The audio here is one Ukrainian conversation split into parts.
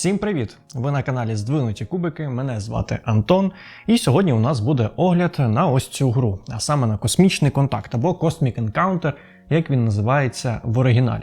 Всім привіт! Ви на каналі Здвинуті Кубики. Мене звати Антон. І сьогодні у нас буде огляд на ось цю гру, а саме на космічний контакт або Cosmic Encounter, як він називається в оригіналі.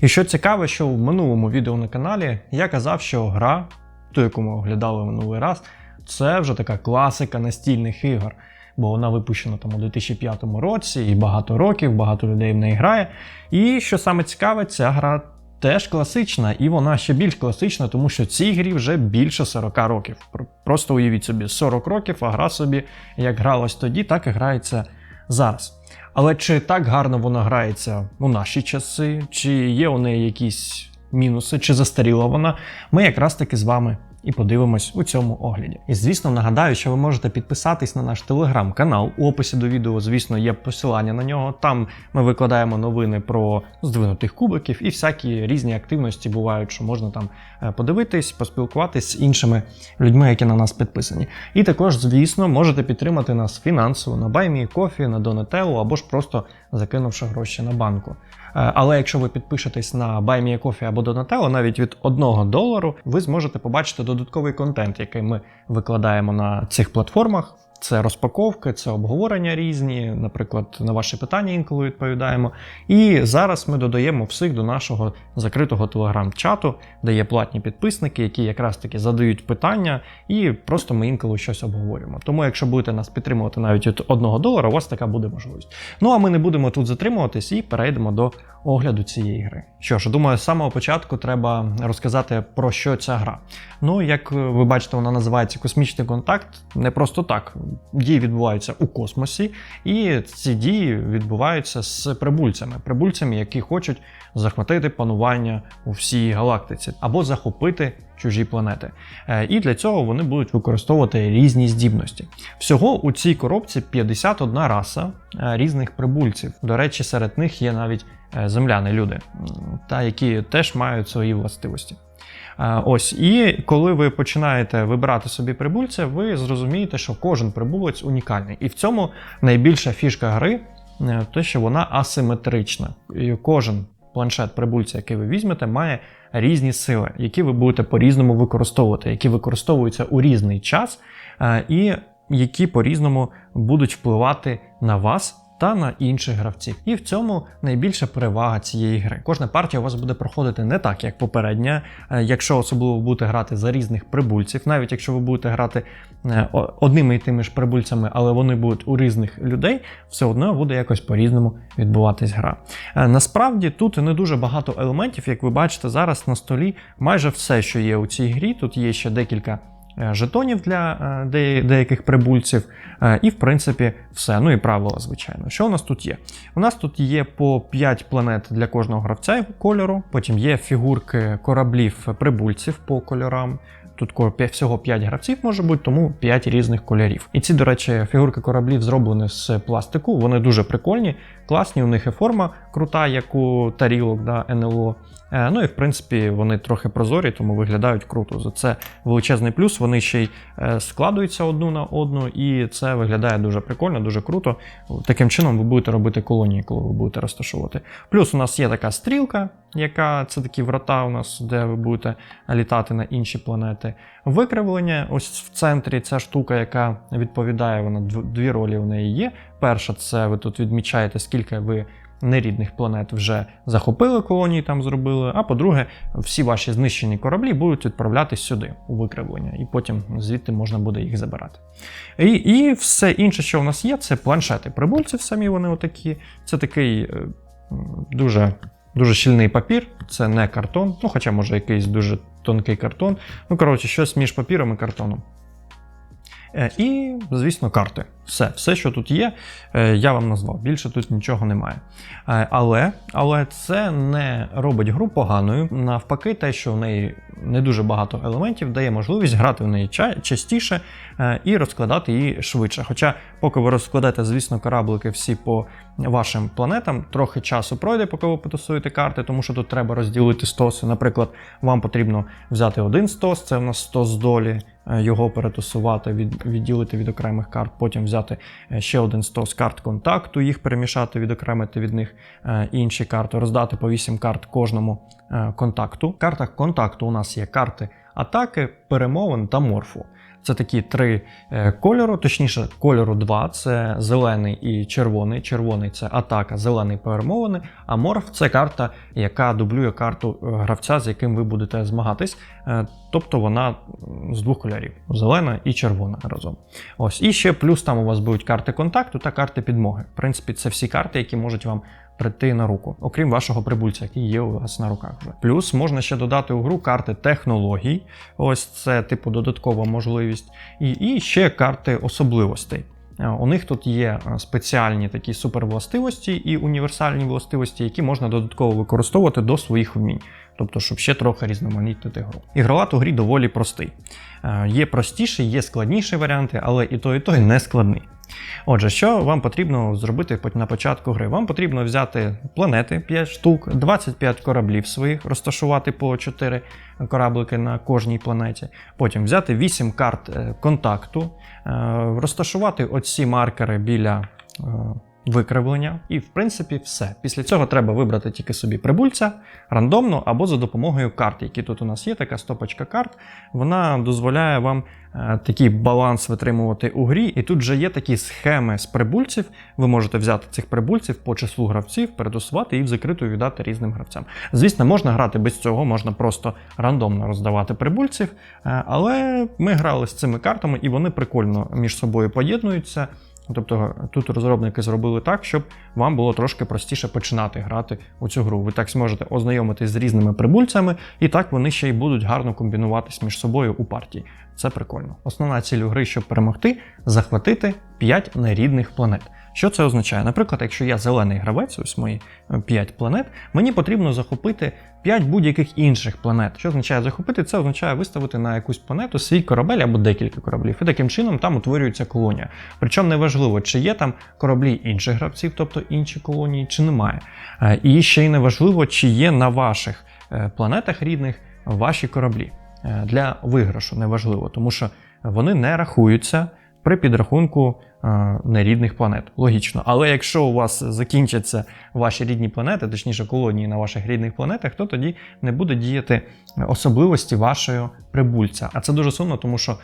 І що цікаве, що в минулому відео на каналі я казав, що гра, ту, яку ми оглядали минулий раз, це вже така класика настільних ігор. Бо вона випущена там у 2005 році і багато років, багато людей в неї грає. І що саме цікаве, ця гра теж класична, і вона ще більш класична, тому що цій грі вже більше 40 років. Просто уявіть собі 40 років, а гра собі як гралась тоді, так і грається зараз. Але чи так гарно вона грається у наші часи, чи є у неї якісь мінуси, чи застаріла вона, ми якраз таки з вами і подивимось у цьому огляді. І звісно, нагадаю, що ви можете підписатись на наш телеграм-канал. У описі до відео, звісно, є посилання на нього. Там ми викладаємо новини про здвинутих кубиків і всякі різні активності бувають, що можна там е, подивитись, поспілкуватись з іншими людьми, які на нас підписані. І також, звісно, можете підтримати нас фінансово на BuyMeCoffee, на Donatello або ж просто закинувши гроші на банку. Е, Але якщо ви підпишетесь на BuyMeACoffee або Donatello, навіть від 1 долару, ви зможете побачити додатковий контент, який ми викладаємо на цих платформах. Це розпаковки, це обговорення різні, наприклад, на ваші питання інколи відповідаємо. І зараз ми додаємо всіх до нашого закритого телеграм-чату, де є платні підписники, які якраз таки задають питання, і просто ми інколи щось обговорюємо. Тому, якщо будете нас підтримувати навіть від 1 долара, у вас така буде можливість. Ну а ми не будемо тут затримуватись і перейдемо до огляду цієї гри. Що ж, думаю, з самого початку треба розказати про що ця гра. Ну, як ви бачите, вона називається Космічний контакт не просто так. Дії відбуваються у космосі, і ці дії відбуваються з прибульцями, прибульцями, які хочуть захватити панування у всій галактиці або захопити чужі планети. Е, І для цього вони будуть використовувати різні здібності. Всього у цій коробці 51 раса е, різних прибульців. До речі, серед них є навіть е, земляни люди, та які теж мають свої властивості. Ось, і коли ви починаєте вибирати собі прибульця, ви зрозумієте, що кожен прибулець унікальний. І в цьому найбільша фішка гри е, те, що вона асиметрична. І кожен планшет прибульця, який ви візьмете, має різні сили, які ви будете по-різному використовувати, які використовуються у різний час, е, і які по-різному будуть впливати на вас. Та на інших гравців. І в цьому найбільша перевага цієї гри. Кожна партія у вас буде проходити не так, як попередня. Е, Якщо особливо будете грати за різних прибульців, навіть якщо ви будете грати е, одними і тими ж прибульцями, але вони будуть у різних людей, все одно буде якось по-різному відбуватись гра. Е, Насправді тут не дуже багато елементів, як ви бачите зараз на столі, майже все, що є у цій грі. Тут є ще декілька. Е, Жетонів для е, деяких прибульців, е, і в принципі все. Ну і правила, звичайно. Що у нас тут є? У нас тут є по 5 планет для кожного гравця кольору. Потім є фігурки кораблів прибульців по кольорам. Тут всього 5 гравців може бути, тому 5 різних кольорів. І ці, до речі, фігурки кораблів зроблені з пластику. Вони дуже прикольні, класні. У них і форма крута, як у тарілок да, НЛО. Е, Ну і в принципі вони трохи прозорі, тому виглядають круто. За це величезний плюс. Вони ще й е, складуються одну на одну, і це виглядає дуже прикольно, дуже круто. Таким чином ви будете робити колонії, коли ви будете розташовувати. Плюс у нас є така стрілка, яка це такі врата у нас, де ви будете літати на інші планети. Викривлення, ось в центрі ця штука, яка відповідає, вона дві ролі в неї є. Перша, це ви тут відмічаєте, скільки ви нерідних планет вже захопили колонії, там зробили. А по-друге, всі ваші знищені кораблі будуть відправлятись сюди, у викривлення, і потім звідти можна буде їх забирати. І, і все інше, що у нас є, це планшети прибульців, самі вони отакі. Це такий е, дуже. Дуже щільний папір, це не картон, ну хоча може якийсь дуже тонкий картон. Ну, коротше, щось між папіром і картоном. Е, І, звісно, карти. Все, все, що тут є, е, я вам назвав. Більше тут нічого немає. Е, Але, але це не робить гру поганою. Навпаки, те, що в неї не дуже багато елементів, дає можливість грати в неї частіше і розкладати її швидше. Хоча, поки ви розкладаєте, звісно, кораблики всі по вашим планетам, трохи часу пройде, поки ви потасуєте карти, тому що тут треба розділити стоси. Наприклад, вам потрібно взяти один стос, це в нас стос долі, його перетасувати, від, відділити від окремих карт, потім взяти е, ще один стос карт контакту, їх перемішати, відокремити від них е, інші карти, роздати по 8 карт кожному е, контакту. В картах контакту у нас є карти атаки, перемовин та морфу. Це такі три е, кольору, точніше, кольору два це зелений і червоний. Червоний це атака, зелений перемовини. А морф це карта, яка дублює карту е, гравця, з яким ви будете змагатись. Е, Тобто вона з двох кольорів: зелена і червона разом. Ось і ще плюс там у вас будуть карти контакту та карти підмоги. В принципі, це всі карти, які можуть вам прийти на руку, окрім вашого прибульця, який є у вас на руках. Вже. Плюс можна ще додати у гру карти технологій. Ось це типу додаткова можливість, і, і ще карти особливостей. Е, У них тут є е, спеціальні такі супервластивості і універсальні властивості, які можна додатково використовувати до своїх вмінь. Тобто, щоб ще трохи різноманітнити гру. Ігролад у грі доволі простий. Е, Є простіші, є складніші варіанти, але і той, і той не складний. Отже, що вам потрібно зробити на початку гри? Вам потрібно взяти планети 5 штук, 25 кораблів своїх, розташувати по 4 кораблики на кожній планеті. Потім взяти 8 карт е, контакту, е, розташувати оці маркери біля. Викривлення, і в принципі все. Після цього треба вибрати тільки собі прибульця рандомно або за допомогою карт, які тут у нас є, така стопочка карт. Вона дозволяє вам е, такий баланс витримувати у грі. І тут вже є такі схеми з прибульців. Ви можете взяти цих прибульців по числу гравців, передосувати і в закриту віддати різним гравцям. Звісно, можна грати без цього, можна просто рандомно роздавати прибульців, е, але ми грали з цими картами, і вони прикольно між собою поєднуються. Тобто тут розробники зробили так, щоб вам було трошки простіше починати грати у цю гру. Ви так зможете ознайомитись з різними прибульцями, і так вони ще й будуть гарно комбінуватись між собою у партії. Це прикольно. Основна ціль гри, щоб перемогти, захватити 5 нерідних планет. Що це означає? Наприклад, якщо я зелений гравець, ось мої 5 планет, мені потрібно захопити 5 будь-яких інших планет. Що означає захопити? Це означає виставити на якусь планету свій корабель або декілька кораблів. І таким чином там утворюється колонія. Причому неважливо, чи є там кораблі інших гравців, тобто інші колонії, чи немає. Е, І ще й неважливо, чи є на ваших е, планетах рідних ваші кораблі. Е, Для виграшу неважливо, тому що вони не рахуються при підрахунку е, нерідних планет. Логічно. Але якщо у вас закінчаться ваші рідні планети, точніше колонії на ваших рідних планетах, то тоді не буде діяти особливості вашого прибульця. А це дуже сумно, тому що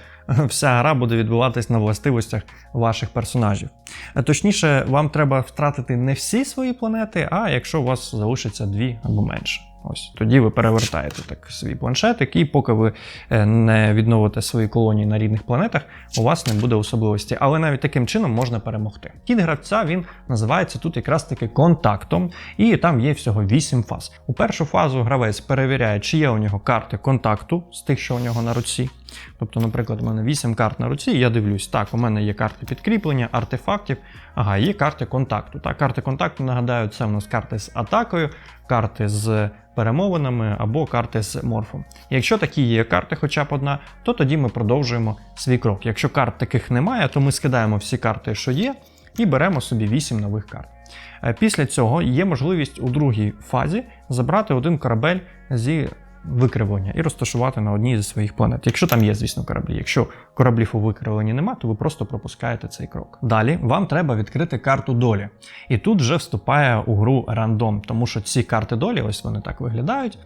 вся гра буде відбуватись на властивостях ваших персонажів. Е, Точніше, вам треба втратити не всі свої планети, а якщо у вас залишиться дві або менше. Ось тоді ви перевертаєте так свій планшетик, і поки ви е, не відновите свої колонії на рідних планетах, у вас не буде особливості. Але навіть таким чином можна перемогти. Кіт гравця він називається тут якраз таки контактом, і там є всього 8 фаз. У першу фазу гравець перевіряє, чи є у нього карти контакту з тих, що у нього на руці. Тобто, наприклад, у мене 8 карт на руці, і я дивлюсь, так, у мене є карти підкріплення, артефактів, ага, є карти контакту. Так, карти контакту, нагадаю, це у нас карти з атакою, карти з перемовинами або карти з морфом. Якщо такі є карти, хоча б одна, то тоді ми продовжуємо свій крок. Якщо карт таких немає, то ми скидаємо всі карти, що є, і беремо собі 8 нових карт. Е, Після цього є можливість у другій фазі забрати один корабель зі викривлення і розташувати на одній зі своїх планет. Якщо там є, звісно, кораблі. Якщо кораблів у викривленні нема, то ви просто пропускаєте цей крок. Далі вам треба відкрити карту долі. І тут вже вступає у гру рандом, тому що ці карти долі, ось вони так виглядають.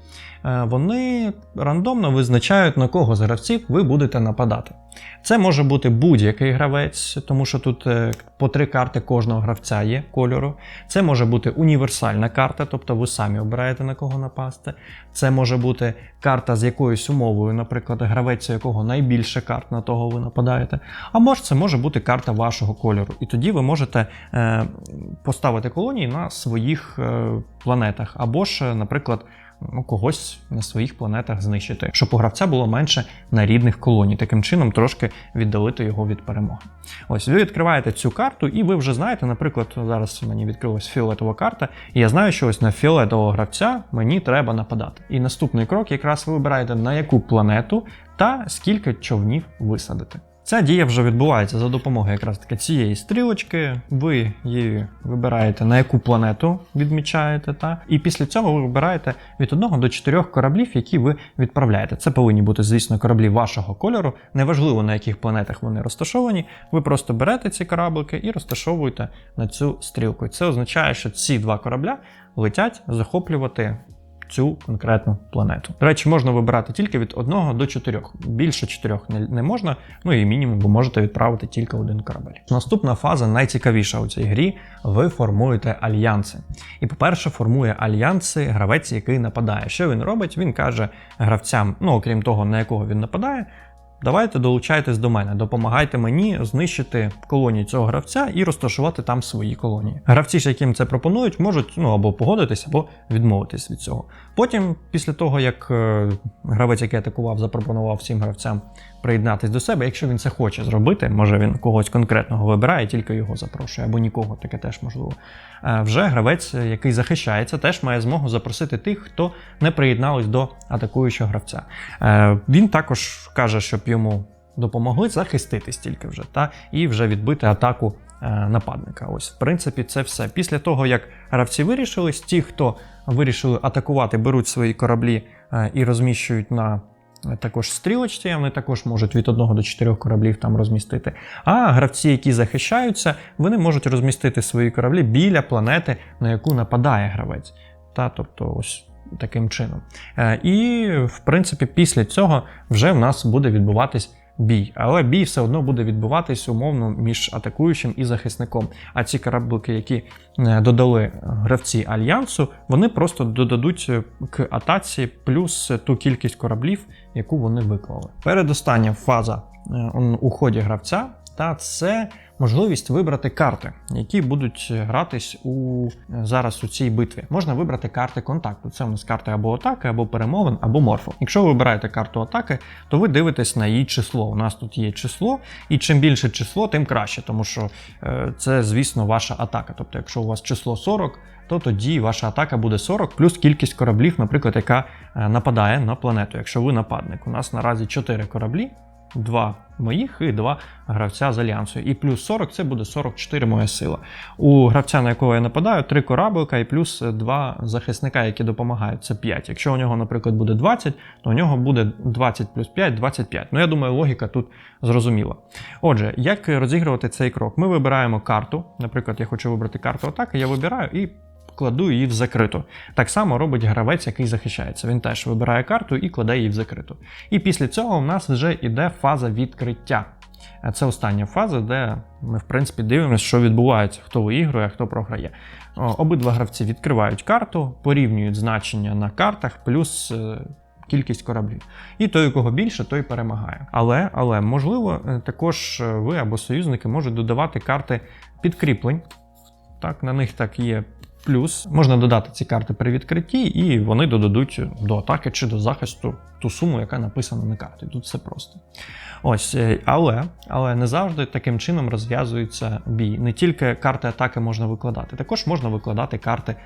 е, Вони рандомно визначають, на кого з гравців ви будете нападати. Це може бути будь-який гравець, тому що тут е, по три карти кожного гравця є кольору. Це може бути універсальна карта, тобто ви самі обираєте на кого напасти. Це може бути карта з якоюсь умовою, наприклад, гравець, у якого найбільше карт на того ви нападаєте. Або ж це може бути карта вашого кольору. І тоді ви можете е, поставити колонії на своїх е, планетах, або ж, наприклад, ну, когось на своїх планетах знищити, щоб у гравця було менше нарідних колоній, таким чином трошки віддалити його від перемоги. Ось ви відкриваєте цю карту, і ви вже знаєте, наприклад, зараз мені відкрилась фіолетова карта, і я знаю, що ось на фіолетового гравця мені треба нападати. І наступний крок якраз ви вибираєте на яку планету та скільки човнів висадити. Ця дія вже відбувається за допомогою якраз таки цієї стрілочки. Ви її вибираєте на яку планету відмічаєте, та і після цього ви вибираєте від 1 до 4 кораблів, які ви відправляєте. Це повинні бути, звісно, кораблі вашого кольору. Неважливо на яких планетах вони розташовані. Ви просто берете ці кораблики і розташовуєте на цю стрілку. Це означає, що ці два корабля летять захоплювати цю конкретну планету. До речі, можна вибирати тільки від 1 до 4. Більше 4 не, можна, ну і мінімум ви можете відправити тільки один корабель. Наступна фаза найцікавіша у цій грі. Ви формуєте альянси. І, по-перше, формує альянси гравець, який нападає. Що він робить? Він каже гравцям, ну окрім того, на якого він нападає. Давайте долучайтесь до мене, допомагайте мені знищити колонії цього гравця і розташувати там свої колонії. Гравці, ж, яким це пропонують, можуть ну або погодитись, або відмовитись від цього. Потім, після того як е, гравець, який атакував, запропонував всім гравцям приєднатись до себе, якщо він це хоче зробити, може він когось конкретного вибирає, тільки його запрошує, або нікого, таке теж можливо. Е, Вже гравець, який захищається, теж має змогу запросити тих, хто не приєднались до атакуючого гравця. Е, Він також каже, щоб йому допомогли захиститись тільки вже, та і вже відбити атаку е, нападника. Ось, в принципі, це все. Після того, як гравці вирішились, ті, хто вирішили атакувати, беруть свої кораблі е, і розміщують на. Також стрілочці, вони також можуть від одного до чотирьох кораблів там розмістити. А гравці, які захищаються, вони можуть розмістити свої кораблі біля планети, на яку нападає гравець. Та, тобто, ось таким чином. Е, І, в принципі, після цього вже в нас буде відбуватись бій. Але бій все одно буде відбуватись умовно між атакуючим і захисником. А ці кораблики, які е, додали гравці альянсу, вони просто додадуть е, к атаці плюс ту кількість кораблів, яку вони виклали. Передостання фаза е, у ході гравця. Та це можливість вибрати карти, які будуть гратись у зараз у цій битві. Можна вибрати карти контакту. Це у нас карти або атаки, або перемовин, або морфу. Якщо ви вибираєте карту атаки, то ви дивитесь на її число. У нас тут є число, і чим більше число, тим краще, тому що е, це, звісно, ваша атака. Тобто, якщо у вас число 40, то тоді ваша атака буде 40 плюс кількість кораблів, наприклад, яка е, нападає на планету. Якщо ви нападник, у нас наразі 4 кораблі. Два моїх і два гравця з альянсу. І плюс 40 це буде 44 моя сила. У гравця, на якого я нападаю, три кораблика і плюс два захисника, які допомагають. Це 5. Якщо у нього, наприклад, буде 20, то у нього буде 20 плюс 5 25. Ну я думаю, логіка тут зрозуміла. Отже, як розігрувати цей крок? Ми вибираємо карту. Наприклад, я хочу вибрати карту атаки, я вибираю і. Кладу її в закриту. Так само робить гравець, який захищається. Він теж вибирає карту і кладе її в закриту. І після цього в нас вже йде фаза відкриття. Це остання фаза, де ми, в принципі, дивимося, що відбувається, хто виігрує, хто програє. Обидва гравці відкривають карту, порівнюють значення на картах, плюс е, кількість кораблів. І той, у кого більше, той перемагає. Але, але можливо, е, також е, ви або союзники можуть додавати карти підкріплень. Так, на них так є плюс. Можна додати ці карти при відкритті, і вони додадуть до атаки чи до захисту ту суму, яка написана на карті. Тут все просто. Ось, е, але, але не завжди таким чином розв'язується бій. Не тільки карти атаки можна викладати, також можна викладати карти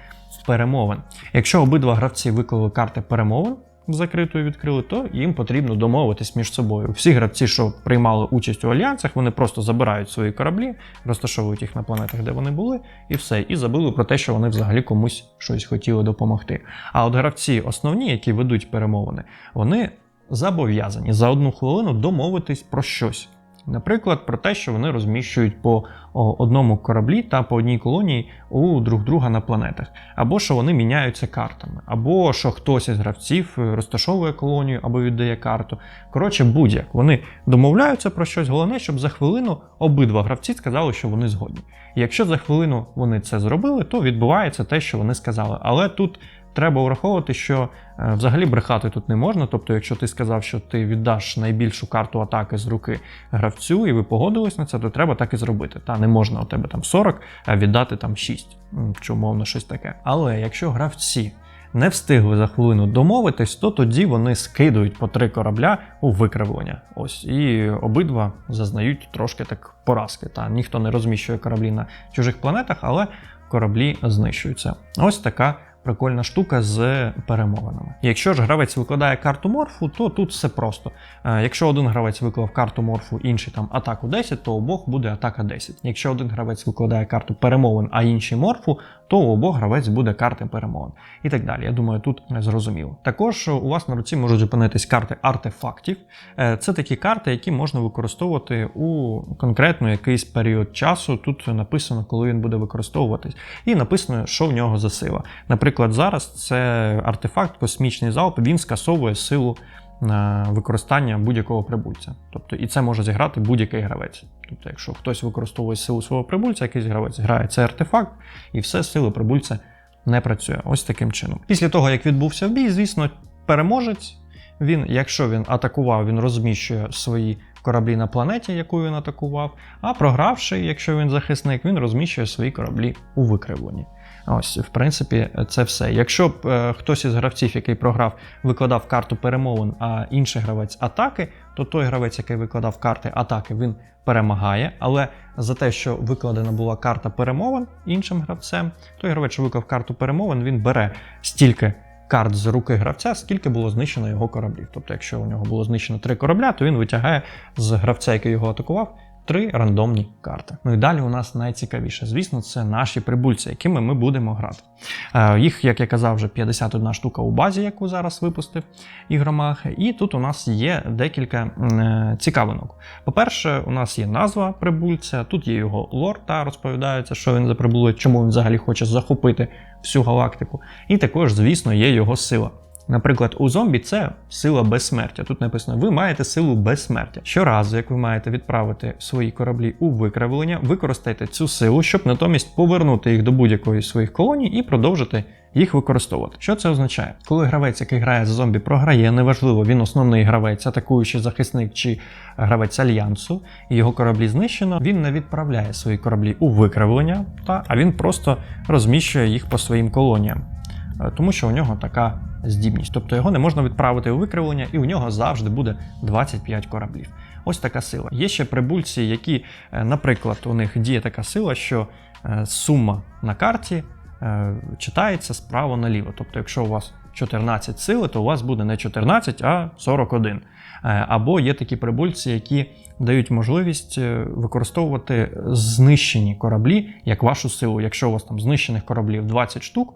перемовин. Якщо обидва гравці виклали карти перемовин. Закритою відкрили, то їм потрібно домовитись між собою. Всі гравці, що приймали участь у альянсах, вони просто забирають свої кораблі, розташовують їх на планетах, де вони були, і все. І забули про те, що вони взагалі комусь щось хотіли допомогти. А от гравці основні, які ведуть перемовини, вони зобов'язані за одну хвилину домовитись про щось. Наприклад, про те, що вони розміщують по одному кораблі та по одній колонії у друг друга на планетах, або що вони міняються картами, або що хтось із гравців е, розташовує колонію або віддає карту. Коротше, будь-як вони домовляються про щось. Головне, щоб за хвилину обидва гравці сказали, що вони згодні. І якщо за хвилину вони це зробили, то відбувається те, що вони сказали. Але тут треба враховувати, що е, взагалі брехати тут не можна. Тобто, якщо ти сказав, що ти віддаш найбільшу карту атаки з руки гравцю, і ви погодились на це, то треба так і зробити. Та не можна у тебе там 40, а віддати там 6, чи умовно щось таке. Але якщо гравці не встигли за хвилину домовитись, то тоді вони скидують по три корабля у викривлення. Ось і обидва зазнають трошки так поразки. Та ніхто не розміщує кораблі на чужих планетах, але кораблі знищуються. Ось така прикольна штука з перемовинами. Якщо ж гравець викладає карту морфу, то тут все просто. Е, Якщо один гравець виклав карту морфу, інший там атаку 10, то обох буде атака 10. Якщо один гравець викладає карту перемовин, а інший морфу, то у обох гравець буде карти перемовин. І так далі. Я думаю, тут зрозуміло. Також у вас на руці можуть зупинитись карти артефактів. Е, Це такі карти, які можна використовувати у конкретно якийсь період часу. Тут написано, коли він буде використовуватись, і написано, що в нього за сила. Наприклад, наприклад, зараз це артефакт, космічний залп, він скасовує силу е, використання будь-якого прибульця. Тобто, і це може зіграти будь-який гравець. Тобто, якщо хтось використовує силу свого прибульця, якийсь гравець грає цей артефакт, і все сили прибульця не працює. Ось таким чином. Після того, як відбувся бій, звісно, переможець. Він, якщо він атакував, він розміщує свої кораблі на планеті, яку він атакував. А програвший, якщо він захисник, він розміщує свої кораблі у викривленні. Ось, в принципі, це все. Якщо б е, хтось із гравців, який програв, викладав карту перемовин, а інший гравець атаки, то той гравець, який викладав карти атаки, він перемагає. Але за те, що викладена була карта перемовин іншим гравцем, той гравець, що виклав карту перемовин, він бере стільки карт з руки гравця, скільки було знищено його кораблів. Тобто, якщо у нього було знищено три корабля, то він витягає з гравця, який його атакував, три рандомні карти. Ну і далі у нас найцікавіше. Звісно, це наші прибульці, якими ми будемо грати. Е, Їх, як я казав, вже 51 штука у базі, яку зараз випустив ігромах. І тут у нас є декілька е, цікавинок. По-перше, у нас є назва прибульця, тут є його лор, та розповідається, що він за прибулець, чому він взагалі хоче захопити всю галактику. І також, звісно, є його сила. Наприклад, у зомбі це сила безсмертя. Тут написано: ви маєте силу безсмертя. Щоразу, як ви маєте відправити свої кораблі у викривлення, використайте цю силу, щоб натомість повернути їх до будь-якої з своїх колоній і продовжити їх використовувати. Що це означає? Коли гравець, який грає за зомбі, програє, неважливо, він основний гравець, атакуючий захисник чи гравець альянсу, і його кораблі знищено, він не відправляє свої кораблі у викривлення, та, а він просто розміщує їх по своїм колоніям. Е, Тому що у нього така здібність. Тобто його не можна відправити у викривлення, і у нього завжди буде 25 кораблів. Ось така сила. Є ще прибульці, які, е, наприклад, у них діє така сила, що е, сума на карті читається справа наліво. Тобто, якщо у вас 14 сили, то у вас буде не 14, а 41. Е, Або є такі прибульці, які дають можливість використовувати знищені кораблі як вашу силу. Якщо у вас там знищених кораблів 20 штук,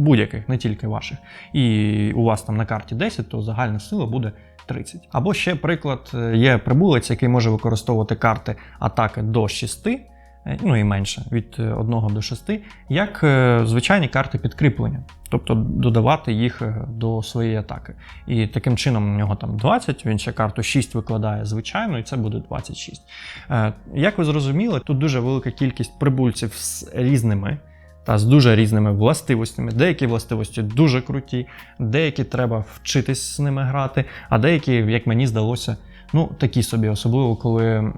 будь-яких, не тільки ваших, і у вас там на карті 10, то загальна сила буде 30. Або ще приклад, е, є прибулець, який може використовувати карти атаки до 6, е, ну і менше, від 1 до 6, як е, звичайні карти підкріплення, тобто додавати їх е, до своєї атаки. І таким чином у нього там 20, він ще карту 6 викладає звичайно, і це буде 26. Е, Як ви зрозуміли, тут дуже велика кількість прибульців з різними та з дуже різними властивостями. Деякі властивості дуже круті, деякі треба вчитись з ними грати, а деякі, як мені здалося, ну такі собі, особливо коли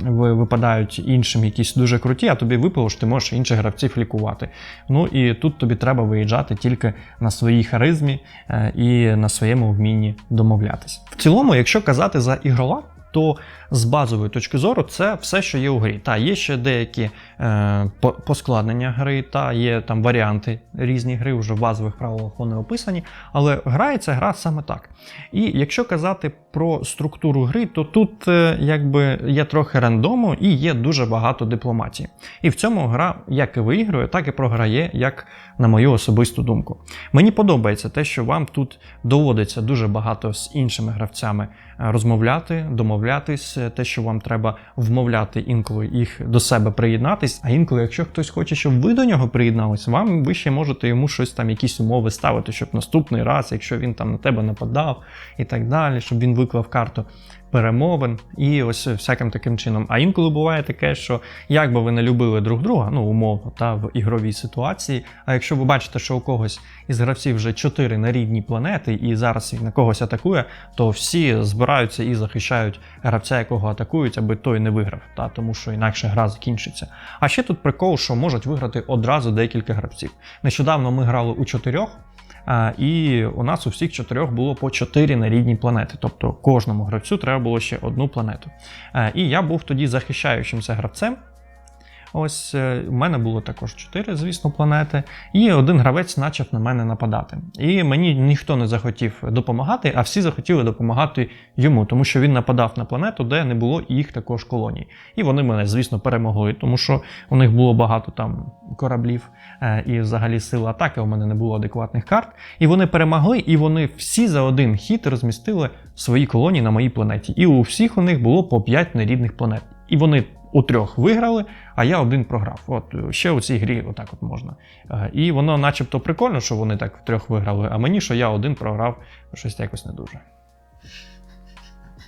ви випадають іншим якісь дуже круті, а тобі випало, що ти можеш інших гравців лікувати. Ну і тут тобі треба виїжджати тільки на своїй харизмі е, і на своєму вмінні домовлятися. В цілому, якщо казати за ігрола, то з базової точки зору це все, що є у грі. Та є ще деякі поскладнення гри, та є там варіанти різні гри, вже в базових правилах вони описані, але грається гра саме так. І якщо казати про структуру гри, то тут е, якби є трохи рандому і є дуже багато дипломатії. І в цьому гра як і виігрує, так і програє, як на мою особисту думку. Мені подобається те, що вам тут доводиться дуже багато з іншими гравцями е, розмовляти, домовлятись, е, те, що вам треба вмовляти інколи їх до себе приєднатись. А інколи, якщо хтось хоче, щоб ви до нього приєднались, вам ви ще можете йому щось там, якісь умови ставити, щоб наступний раз, якщо він там на тебе нападав і так далі, щоб він виклав карту перемовин і ось всяким таким чином. А інколи буває таке, що як би ви не любили друг друга, ну умовно, та в ігровій ситуації. А якщо ви бачите, що у когось із гравців вже чотири на рідній планети, і зараз він на когось атакує, то всі збираються і захищають гравця, якого атакують, аби той не виграв, та тому що інакше гра закінчиться. А ще тут прикол, що можуть виграти одразу декілька гравців. Нещодавно ми грали у чотирьох. І у нас у всіх чотирьох було по чотири на рідні планети. Тобто кожному гравцю треба було ще одну планету. І я був тоді захищаючимся гравцем. Ось е, у мене було також чотири, звісно, планети, і один гравець почав на мене нападати. І мені ніхто не захотів допомагати, а всі захотіли допомагати йому, тому що він нападав на планету, де не було їх також колоній. І вони мене, звісно, перемогли, тому що у них було багато там кораблів е, і взагалі сили атаки. У мене не було адекватних карт. І вони перемогли, і вони всі за один хід розмістили свої колонії на моїй планеті. І у всіх у них було по 5 нерідних планет. І вони у трьох виграли, а я один програв. От ще у цій грі отак от можна. Е, І воно, начебто, прикольно, що вони так в трьох виграли, а мені, що я один програв, щось якось не дуже.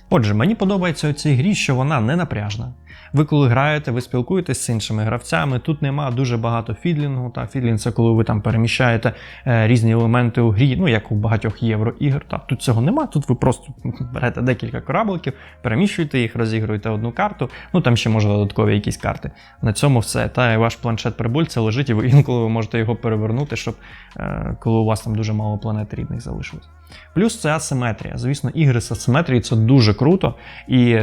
Отже, мені подобається у цій грі, що вона не напряжна. Ви коли граєте, ви спілкуєтесь з іншими гравцями. Тут нема дуже багато фідлінгу. Та фідлінг це коли ви там переміщаєте е, різні елементи у грі, ну як у багатьох євроігр. Та тут цього нема. Тут ви просто берете декілька корабликів, переміщуєте їх, розігруєте одну карту. Ну там ще може додаткові якісь карти. На цьому все. Та і ваш планшет прибульця лежить, і ви інколи ви можете його перевернути, щоб е, коли у вас там дуже мало планет рідних залишилось. Плюс це асиметрія. Звісно, ігри з асиметрією це дуже круто. І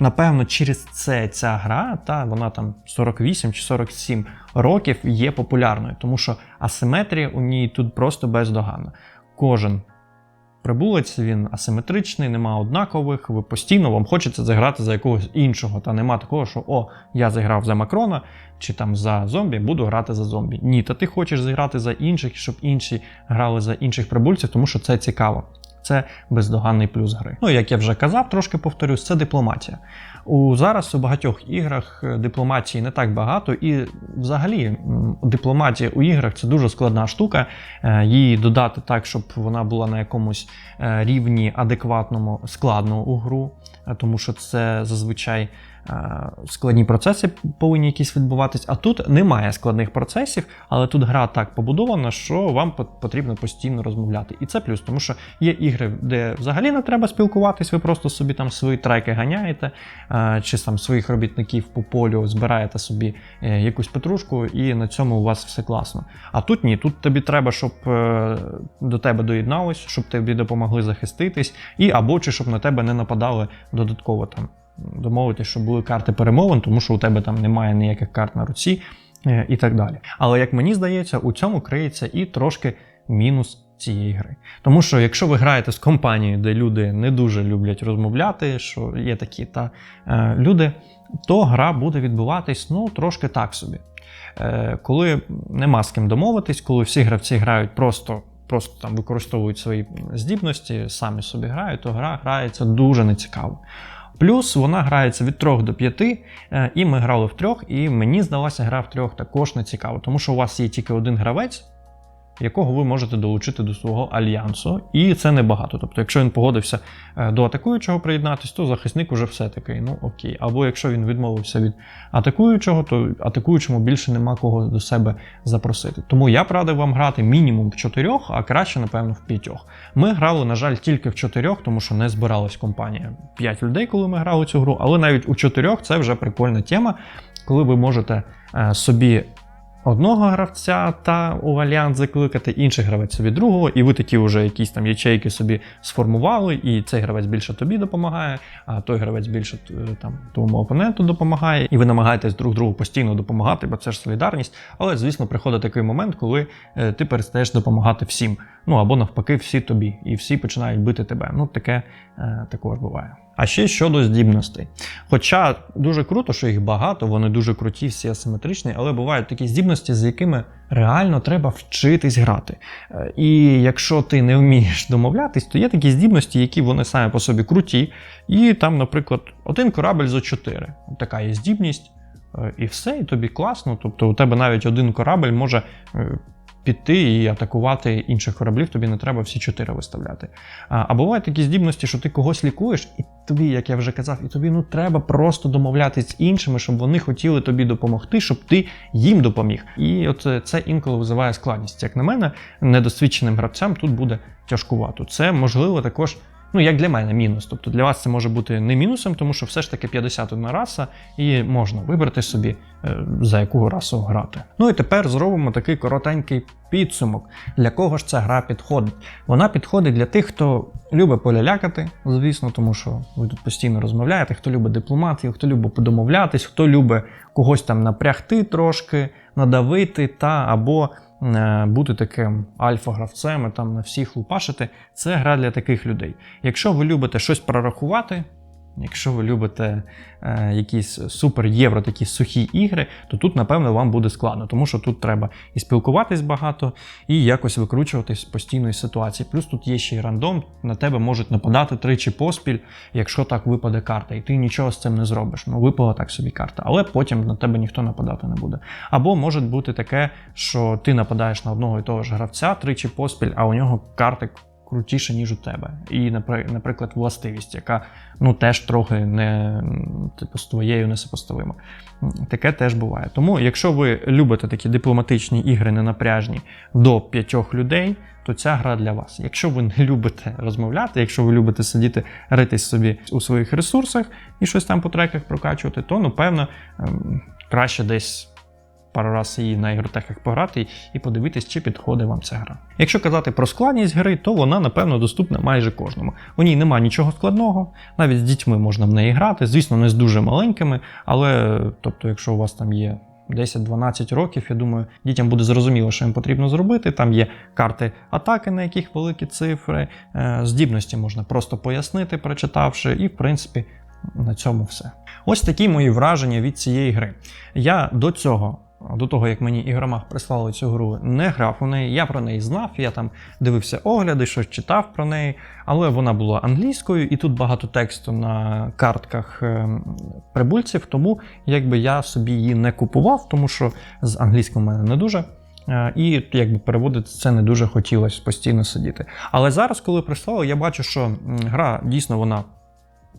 напевно, через це ця гра, та вона там 48 чи 47 років є популярною, тому що асиметрія у ній тут просто бездоганна. Кожен прибулець він асиметричний, нема однакових. Ви постійно вам хочеться заграти за якогось іншого. Та нема такого, що о, я заграв за Макрона чи там за зомбі, буду грати за зомбі. Ні, та ти хочеш зіграти за інших, щоб інші грали за інших прибульців, тому що це цікаво. Це бездоганний плюс гри. Ну, як я вже казав, трошки повторюсь, це дипломатія. У зараз у багатьох іграх е, дипломатії не так багато, і взагалі дипломатія у іграх це дуже складна штука. Е, Її додати так, щоб вона була на якомусь е, рівні адекватному складно у гру, тому що це зазвичай складні процеси повинні якісь відбуватись. А тут немає складних процесів, але тут гра так побудована, що вам потрібно постійно розмовляти. І це плюс, тому що є ігри, де взагалі не треба спілкуватись, ви просто собі там свої треки ганяєте, е, чи там своїх робітників по полю збираєте собі е, якусь петрушку, і на цьому у вас все класно. А тут ні, тут тобі треба, щоб е, до тебе доєднались, щоб тобі допомогли захиститись, і або чи щоб на тебе не нападали додатково там. Домовитись, щоб були карти перемовин, тому що у тебе там немає ніяких карт на руці е, і так далі. Але як мені здається, у цьому криється і трошки мінус цієї гри. Тому що якщо ви граєте з компанією, де люди не дуже люблять розмовляти, що є такі та е, люди, то гра буде відбуватись ну трошки так собі. Е, коли нема з ким домовитись, коли всі гравці грають просто. Просто там використовують свої здібності, самі собі грають, то гра грається дуже нецікаво. Плюс вона грається від 3 до 5, е, і ми грали в трьох, і мені здалася гра в трьох також не цікава, тому що у вас є тільки один гравець, якого ви можете долучити до свого альянсу, і це небагато. Тобто, якщо він погодився е, до атакуючого приєднатись, то захисник уже все такий, ну окей. Або якщо він відмовився від атакуючого, то атакуючому більше нема кого до себе запросити. Тому я б радив вам грати мінімум в чотирьох, а краще, напевно, в п'ятьох. Ми грали, на жаль, тільки в чотирьох, тому що не збиралась компанія п'ять людей, коли ми грали цю гру. Але навіть у чотирьох це вже прикольна тема, коли ви можете е, собі одного гравця та у альянс закликати, інший гравець собі другого, і ви такі вже якісь там ячейки собі сформували, і цей гравець більше тобі допомагає, а той гравець більше е, там тому опоненту допомагає, і ви намагаєтесь друг другу постійно допомагати, бо це ж солідарність. Але, звісно, приходить такий момент, коли е, ти перестаєш допомагати всім. Ну або навпаки, всі тобі, і всі починають бити тебе. Ну, таке е, також буває. А ще щодо здібностей. Хоча дуже круто, що їх багато, вони дуже круті, всі асиметричні, але бувають такі здібності, з якими реально треба вчитись грати. Е, І якщо ти не вмієш домовлятись, то є такі здібності, які вони самі по собі круті. І там, наприклад, один корабель за чотири. Така є здібність, е, і все, і тобі класно. Тобто у тебе навіть один корабель може. Піти і атакувати інших кораблів, тобі не треба всі чотири виставляти. А, а бувають такі здібності, що ти когось лікуєш, і тобі, як я вже казав, і тобі ну треба просто домовлятися з іншими, щоб вони хотіли тобі допомогти, щоб ти їм допоміг. І от е, це інколи визиває складність. Як на мене, недосвідченим гравцям тут буде тяжкувато. Це можливо також. Ну, як для мене, мінус. Тобто для вас це може бути не мінусом, тому що все ж таки 51 раса, і можна вибрати собі, е, за яку расу грати. Ну і тепер зробимо такий коротенький підсумок. Для кого ж ця гра підходить? Вона підходить для тих, хто любить полялякати, звісно, тому що ви тут постійно розмовляєте, хто любить дипломатію, хто любить подомовлятись, хто любить когось там напрягти трошки, надавити та або бути таким альфа-гравцем і там на всіх лупашити. Це гра для таких людей. Якщо ви любите щось прорахувати, Якщо ви любите е, якісь супер євро, такі сухі ігри, то тут, напевно, вам буде складно, тому що тут треба і спілкуватись багато, і якось викручуватись з постійної ситуації. Плюс тут є ще й рандом, на тебе можуть нападати тричі поспіль, якщо так випаде карта, і ти нічого з цим не зробиш. Ну, випала так собі карта, але потім на тебе ніхто нападати не буде. Або може бути таке, що ти нападаєш на одного і того ж гравця тричі поспіль, а у нього карти крутіше, ніж у тебе. І, напри- наприклад, властивість, яка ну теж трохи не типу, з твоєю несопоставима. Таке теж буває. Тому, якщо ви любите такі дипломатичні ігри ненапряжні до п'ятьох людей, то ця гра для вас. Якщо ви не любите розмовляти, якщо ви любите сидіти, ритись собі у своїх ресурсах і щось там по треках прокачувати, то ну певно ем, краще десь. Пару разів її на ігротехах пограти і подивитись, чи підходить вам ця гра. Якщо казати про складність гри, то вона, напевно, доступна майже кожному. У ній немає нічого складного, навіть з дітьми можна в неї грати, звісно, не з дуже маленькими, але тобто, якщо у вас там є 10-12 років, я думаю, дітям буде зрозуміло, що їм потрібно зробити. Там є карти атаки, на яких великі цифри, е, здібності можна просто пояснити, прочитавши, і в принципі на цьому все. Ось такі мої враження від цієї гри. Я до цього. До того, як мені ігромах прислали цю гру, не грав у неї. Я про неї знав, я там дивився огляди, щось читав про неї, але вона була англійською, і тут багато тексту на картках ем, прибульців, тому якби я собі її не купував, тому що з англійською в мене не дуже. Е, І якби переводити це не дуже хотілося постійно сидіти. Але зараз, коли прислали, я бачу, що гра дійсно вона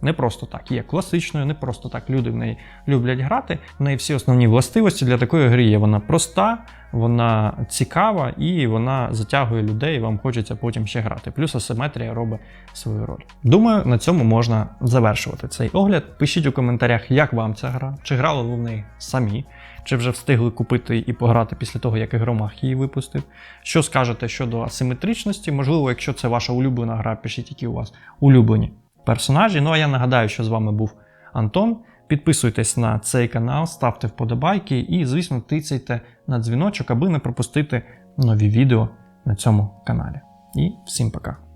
не просто так, є класичною, не просто так. Люди в неї люблять грати. В неї всі основні властивості для такої гри є. Вона проста, вона цікава і вона затягує людей, і вам хочеться потім ще грати. Плюс асиметрія робить свою роль. Думаю, на цьому можна завершувати цей огляд. Пишіть у коментарях, як вам ця гра, чи грали ви в неї самі, чи вже встигли купити і пограти після того, як ігромах її випустив. Що скажете щодо асиметричності? Можливо, якщо це ваша улюблена гра, пишіть, які у вас улюблені персонажі. Ну а я нагадаю, що з вами був Антон. Підписуйтесь на цей канал, ставте вподобайки і, звісно, тицяйте на дзвіночок, аби не пропустити нові відео на цьому каналі. І всім пока!